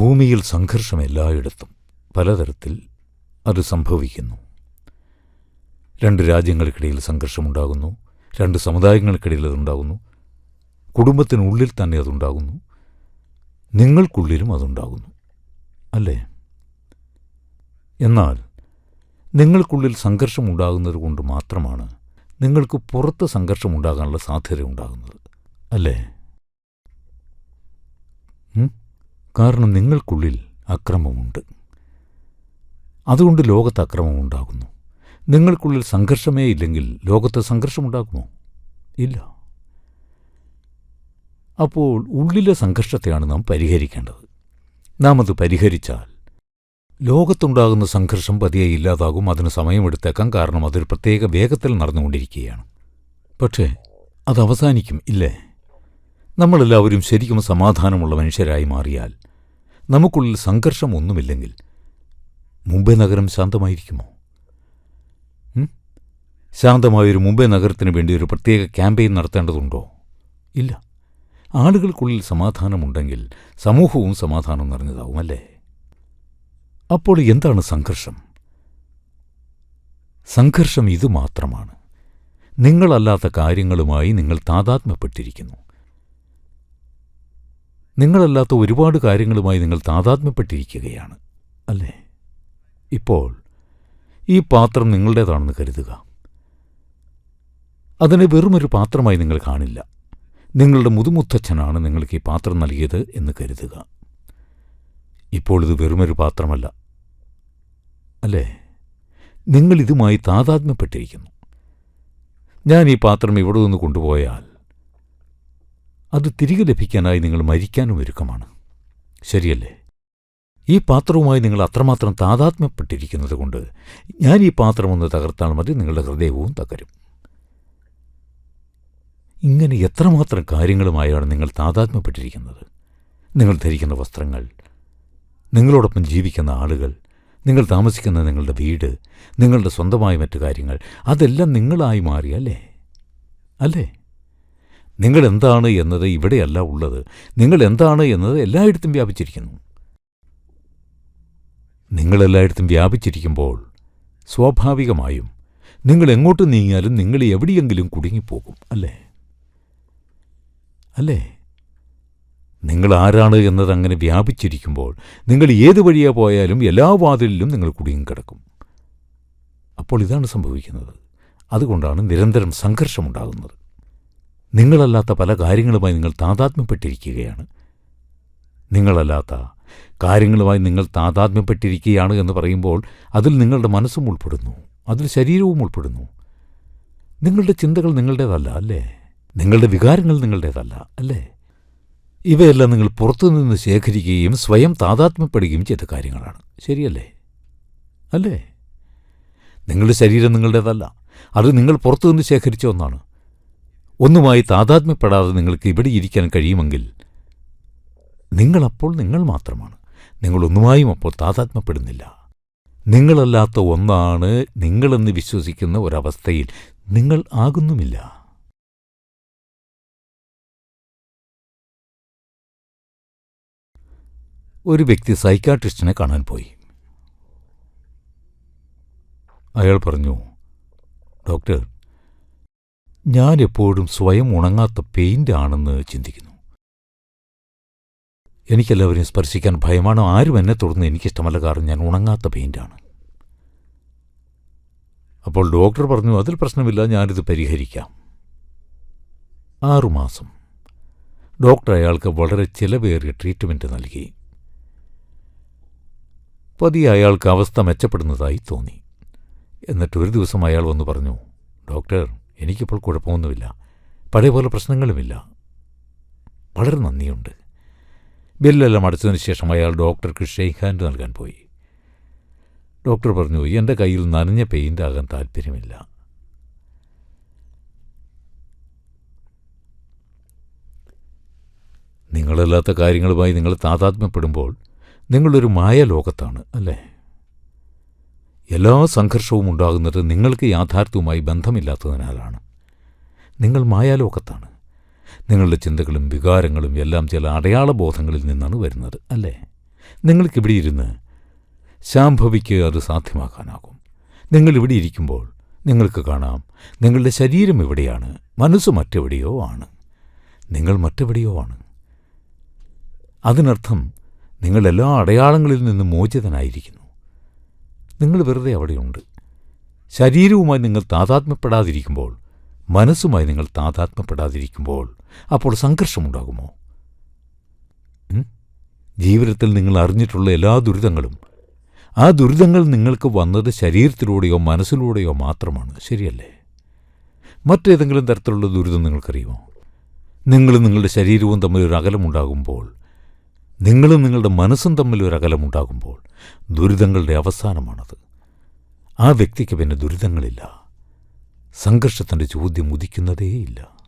ഭൂമിയിൽ സംഘർഷം എല്ലായിടത്തും പലതരത്തിൽ അത് സംഭവിക്കുന്നു. രണ്ട് രാജ്യങ്ങൾക്കിടയിൽ സംഘർഷമുണ്ടാകുന്നു. രണ്ട് സമുദായങ്ങൾക്കിടയിൽ അതുണ്ടാകുന്നു. കുടുംബത്തിനുള്ളിൽ തന്നെ അതുണ്ടാകുന്നു. നിങ്ങൾക്കുള്ളിലും അതുണ്ടാകുന്നു. അല്ലേ? എന്നാൽ നിങ്ങൾക്കുള്ളിൽ സംഘർഷമുണ്ടാകുന്നത് കൊണ്ട് മാത്രമാണ് നിങ്ങൾക്ക് പുറത്ത് സംഘർഷമുണ്ടാകാനുള്ള സാധ്യത ഉണ്ടാകുന്നത് അല്ലേ? കാരണം നിങ്ങൾക്കുള്ളിൽ അക്രമമുണ്ട്. അതുകൊണ്ട് ലോകത്ത് അക്രമമുണ്ടാകുന്നു. നിങ്ങൾക്കുള്ളിൽ സംഘർഷമേ ഇല്ലെങ്കിൽ ലോകത്ത് സംഘർഷമുണ്ടാകുമോ? ഇല്ല. അപ്പോൾ ഉള്ളിലെ സംഘർഷത്തെയാണ് നാം പരിഹരിക്കേണ്ടത്. നാം അത് പരിഹരിച്ചാൽ ലോകത്തുണ്ടാകുന്ന സംഘർഷം പതിയെ ഇല്ലാതാകും. അതിന് സമയമെടുത്തേക്കാം. കാരണം അതൊരു പ്രത്യേക വേഗത്തിൽ നടന്നുകൊണ്ടിരിക്കുകയാണ്. പക്ഷേ അത് അവസാനിക്കും ഇല്ലേ? നമ്മളെല്ലാവരും ശരിക്കും സമാധാനമുള്ള മനുഷ്യരായി മാറിയാൽ നമുക്കുള്ളിൽ സംഘർഷമൊന്നുമില്ലെങ്കിൽ മുംബൈ നഗരം ശാന്തമായിരിക്കുമോ? ശാന്തമായൊരു മുംബൈ നഗരത്തിന് വേണ്ടി ഒരു പ്രത്യേക ക്യാമ്പയിൻ നടത്തേണ്ടതുണ്ടോ? ഇല്ല. ആളുകൾക്കുള്ളിൽ സമാധാനമുണ്ടെങ്കിൽ സമൂഹവും സമാധാനം നിറഞ്ഞതാവും അല്ലേ? അപ്പോൾ എന്താണ് സംഘർഷം? സംഘർഷം ഇതുമാത്രമാണ്. നിങ്ങളല്ലാത്ത കാര്യങ്ങളുമായി നിങ്ങൾ താതാത്മ്യപ്പെട്ടിരിക്കുന്നു. നിങ്ങളല്ലാത്ത ഒരുപാട് കാര്യങ്ങളുമായി നിങ്ങൾ താതാത്മ്യപ്പെട്ടിരിക്കുകയാണ് അല്ലേ? ഇപ്പോൾ ഈ പാത്രം നിങ്ങളുടേതാണെന്ന് കരുതുക. അതിനെ വെറുമൊരു പാത്രമായി നിങ്ങൾ കാണില്ല. നിങ്ങളുടെ മുതുമുത്തച്ഛനാണ് നിങ്ങൾക്ക് ഈ പാത്രം നൽകിയത് എന്ന് കരുതുക. ഇപ്പോൾ ഇത് വെറുമൊരു പാത്രമല്ല അല്ലേ? നിങ്ങൾ ഇതുമായി താതാത്മ്യപ്പെട്ടിരിക്കുന്നു. ഞാൻ ഈ പാത്രം ഇവിടെ നിന്ന് കൊണ്ടുപോയാൽ അത് തിരികെ ലഭിക്കാനായി നിങ്ങൾ മരിക്കാനും ഒരുക്കമാണ്. ശരിയല്ലേ? ഈ പാത്രവുമായി നിങ്ങൾ അത്രമാത്രം താതാത്മ്യപ്പെട്ടിരിക്കുന്നത് കൊണ്ട് ഞാൻ ഈ പാത്രം ഒന്ന് തകർത്താൽ മതി നിങ്ങളുടെ ഹൃദയവും തകരും. ഇങ്ങനെ എത്രമാത്രം കാര്യങ്ങളുമായാണ് നിങ്ങൾ താതാത്മ്യപ്പെട്ടിരിക്കുന്നത്? നിങ്ങൾ ധരിക്കുന്ന വസ്ത്രങ്ങൾ നിങ്ങളോടൊപ്പം ജീവിക്കുന്ന ആളുകൾ നിങ്ങൾ താമസിക്കുന്ന നിങ്ങളുടെ വീട് നിങ്ങളുടെ സ്വന്തമായ മറ്റു കാര്യങ്ങൾ അതെല്ലാം നിങ്ങളായി മാറി അല്ലേ? അല്ലേ? നിങ്ങൾ എന്താണ് എന്നത് ഇവിടെയല്ല ഉള്ളത്. നിങ്ങൾ എന്താണ് എന്നത് എല്ലായിടത്തും വ്യാപിച്ചിരിക്കുന്നു. നിങ്ങളെല്ലായിടത്തും വ്യാപിച്ചിരിക്കുമ്പോൾ സ്വാഭാവികമായും നിങ്ങൾ എങ്ങോട്ട് നീങ്ങിയാലും നിങ്ങൾ എവിടെയെങ്കിലും കുടുങ്ങിപ്പോകും അല്ലേ? അല്ലേ? നിങ്ങൾ ആരാണ് എന്നത് അങ്ങനെ വ്യാപിച്ചിരിക്കുമ്പോൾ നിങ്ങൾ ഏത് വഴിയാ പോയാലും എല്ലാ വാതിലിലും നിങ്ങൾ കുടുങ്ങിക്കിടക്കും. അപ്പോൾ ഇതാണ് സംഭവിക്കുന്നത്. അതുകൊണ്ടാണ് നിരന്തരം സംഘർഷമുണ്ടാകുന്നത്. നിങ്ങളല്ലാത്ത പല കാര്യങ്ങളുമായി നിങ്ങൾ താതാത്മ്യപ്പെട്ടിരിക്കുകയാണ്. നിങ്ങളല്ലാത്ത കാര്യങ്ങളുമായി നിങ്ങൾ താതാത്മ്യപ്പെട്ടിരിക്കുകയാണ് എന്ന് പറയുമ്പോൾ അതിൽ നിങ്ങളുടെ മനസ്സും ഉൾപ്പെടുന്നു അതിൽ ശരീരവും ഉൾപ്പെടുന്നു. നിങ്ങളുടെ ചിന്തകൾ നിങ്ങളുടേതല്ല അല്ലേ? നിങ്ങളുടെ വികാരങ്ങൾ നിങ്ങളുടേതല്ല അല്ലേ? ഇവയെല്ലാം നിങ്ങൾ പുറത്തുനിന്ന് ശേഖരിക്കുകയും സ്വയം താതാത്മ്യപ്പെടുകയും ചെയ്ത കാര്യങ്ങളാണ്. ശരിയല്ലേ? അല്ലേ? നിങ്ങളുടെ ശരീരം നിങ്ങളുടേതല്ല അത് നിങ്ങൾ പുറത്തുനിന്ന് ശേഖരിച്ച ഒന്നാണ്. ഒന്നുമായി താതാത്മ്യപ്പെടാതെ നിങ്ങൾക്ക് ഇവിടെ ഇരിക്കാൻ കഴിയുമെങ്കിൽ നിങ്ങളപ്പോൾ നിങ്ങൾ മാത്രമാണ്. നിങ്ങളൊന്നുമായും അപ്പോൾ താതാത്മ്യപ്പെടുന്നില്ല. നിങ്ങളല്ലാത്ത ഒന്നാണ് നിങ്ങളെന്ന് വിശ്വസിക്കുന്ന ഒരവസ്ഥയിൽ നിങ്ങൾ ആകുന്നുമില്ല. ഒരു വ്യക്തി സൈക്കാട്രിസ്റ്റിനെ കാണാൻ പോയി. അയാൾ പറഞ്ഞു ഡോക്ടർ ഞാൻ എപ്പോഴും സ്വയം ഉണങ്ങാത്ത പെയിന്റ് ആണെന്ന് ചിന്തിക്കുന്നു. എനിക്കെല്ലാവരെയും സ്പർശിക്കാൻ ഭയമാണ്. ആരും എന്നെ തുടർന്ന് എനിക്കിഷ്ടമല്ല. കാരണം ഞാൻ ഉണങ്ങാത്ത പെയിന്റാണ്. അപ്പോൾ ഡോക്ടർ പറഞ്ഞു അതിൽ പ്രശ്നമില്ല ഞാനിത് പരിഹരിക്കാം. ആറുമാസം. ഡോക്ടർ അയാൾക്ക് വളരെ ചിലവേറിയ ട്രീറ്റ്മെന്റ് നൽകി. പതിയെ അയാൾക്ക് അവസ്ഥ മെച്ചപ്പെടുന്നതായി തോന്നി. എന്നിട്ട് ഒരു ദിവസം അയാൾ വന്നു പറഞ്ഞു ഡോക്ടർ എനിക്കിപ്പോൾ കുഴപ്പമൊന്നുമില്ല. പഴയ പോലെ പ്രശ്നങ്ങളുമില്ല. വളരെ നന്ദിയുണ്ട്. ബില്ലെല്ലാം അടച്ചതിന് ശേഷം അയാൾ ഡോക്ടർക്ക് ഷെയ്ക്ക് ഹാൻഡ് നൽകാൻ പോയി. ഡോക്ടർ പറഞ്ഞു എന്റെ കയ്യിൽ നനഞ്ഞ പെയിന്റ് ആകാൻ താല്പര്യമില്ല. നിങ്ങളല്ലാത്ത കാര്യങ്ങളുമായി നിങ്ങൾ താതാത്മ്യപ്പെടുമ്പോൾ നിങ്ങളൊരു മായ ലോകത്താണ് അല്ലേ? എല്ലാ സംഘർഷവും ഉണ്ടാകുന്നത് നിങ്ങൾക്ക് യാഥാർത്ഥ്യവുമായി ബന്ധമില്ലാത്തതിനാലാണ്. നിങ്ങൾ മായാലോകത്താണ്. നിങ്ങളുടെ ചിന്തകളും വികാരങ്ങളും എല്ലാം ചില അടയാളബോധങ്ങളിൽ നിന്നാണ് വരുന്നത് അല്ലേ? നിങ്ങൾക്കിവിടെ ഇരുന്ന് ശാംഭവിക്ക് അത് സാധ്യമാക്കാനാകും. നിങ്ങളിവിടെ ഇരിക്കുമ്പോൾ നിങ്ങൾക്ക് കാണാം നിങ്ങളുടെ ശരീരം എവിടെയാണ് മനസ്സ് മറ്റെവിടെയോ ആണ്. നിങ്ങൾ മറ്റെവിടെയോ ആണ്. അതിനർത്ഥം നിങ്ങൾ എല്ലാ അടയാളങ്ങളിൽ നിന്നും മോചിതനായിരിക്കുന്നു. നിങ്ങൾ വെറുതെ അവിടെയുണ്ട്. ശരീരവുമായി നിങ്ങൾ താതാത്മ്യപ്പെടാതിരിക്കുമ്പോൾ മനസ്സുമായി നിങ്ങൾ താതാത്മ്യപ്പെടാതിരിക്കുമ്പോൾ അപ്പോൾ സംഘർഷമുണ്ടാകുമോ? ജീവിതത്തിൽ നിങ്ങൾ അറിഞ്ഞിട്ടുള്ള എല്ലാ ദുരിതങ്ങളും ആ ദുരിതങ്ങൾ നിങ്ങൾക്ക് വന്നത് ശരീരത്തിലൂടെയോ മനസ്സിലൂടെയോ മാത്രമാണ്. ശരിയല്ലേ? മറ്റേതെങ്കിലും തരത്തിലുള്ള ദുരിതം നിങ്ങൾക്കറിയുമോ? നിങ്ങൾ നിങ്ങളുടെ ശരീരവും തമ്മിൽ ഒരു അകലമുണ്ടാകുമ്പോൾ നിങ്ങളും നിങ്ങളുടെ മനസ്സും തമ്മിൽ ഒരു അകലമുണ്ടാകുമ്പോൾ ദുരിതങ്ങളുടെ അവസാനമാണത്. ആ വ്യക്തിക്ക് പിന്നെ ദുരിതങ്ങളില്ല. സംഘർഷത്തിന്റെ ചോദ്യം ഉദിക്കുന്നതേയില്ല.